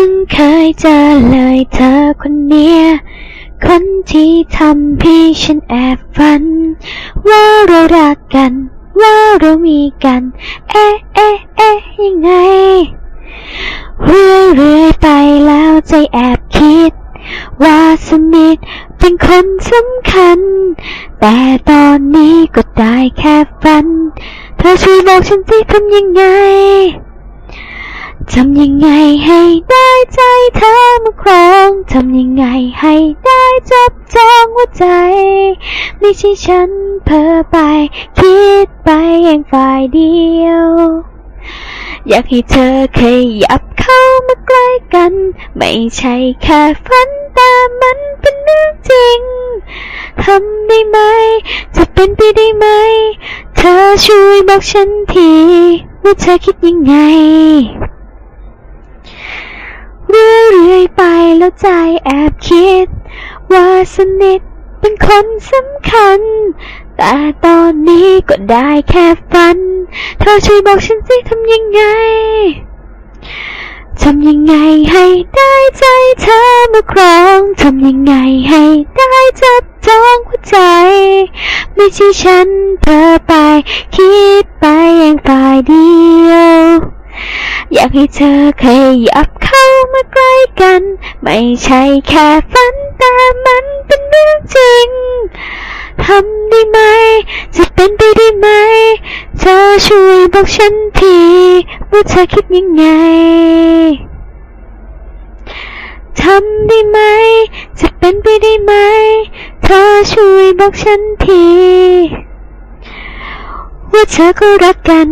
พิ่งเคยเจอเลยเธอคนเนี้ย คนที่ทำให้ฉันแอบฝัน ว่าเรารักกัน ว่าเรามีกัน เอ๊ะเอ๊ะเอ๊ะยังไง เรื่อยเรื่อยไปแล้วใจแอบคิด ว่าสนิทเป็นคนสำคัญ แต่ตอนนี้ก็ได้แค่ฝัน เธอช่วยบอกฉันสิทำยังไง ทำยังไงให้ได้ใจเธอมาครองทำยังไงให้ได้จับจองหัวใจ ไม่ใช่ฉันเพ้อไป คิดไปเองฝ่ายเดียว อยากให้เธอขยับเข้ามาใกล้กัน ไม่ใช่แค่ฝันแต่มันเป็นเรื่องจริงทำได้ไหม จะเป็นไปได้ไหม เธอช่วยบอกฉันที ว่าเธอคิดยังไง ยไปแล้วใจแอบคิด ว่าสนิทเป็นคนสำคัญ แต่ตอนนี้ก็ได้แค่ฝัน เธอช่วยบอกฉันสิทำยังไงทำยังไงให้ได้ใจเธอมาครอง ทำยังไงให้ได้จับจองหัวใจ ไม่ใช่ฉันเธอไป คิดไปเองฝ่ายเดียว อยากให้เธอขยับเข้ามาใกล้กัน ไม่ใช่แค่ฝันแต่มันเป็นเรื่องจริงทำได้ไหม จะเป็นไปได้ไหม เธอช่วยบอกฉันทีว่าเธอคิดยังไงทำได้ไหม จะเป็นไปได้ไหม เธอช่วยบอกฉันที ว่าเธอก็รักกัน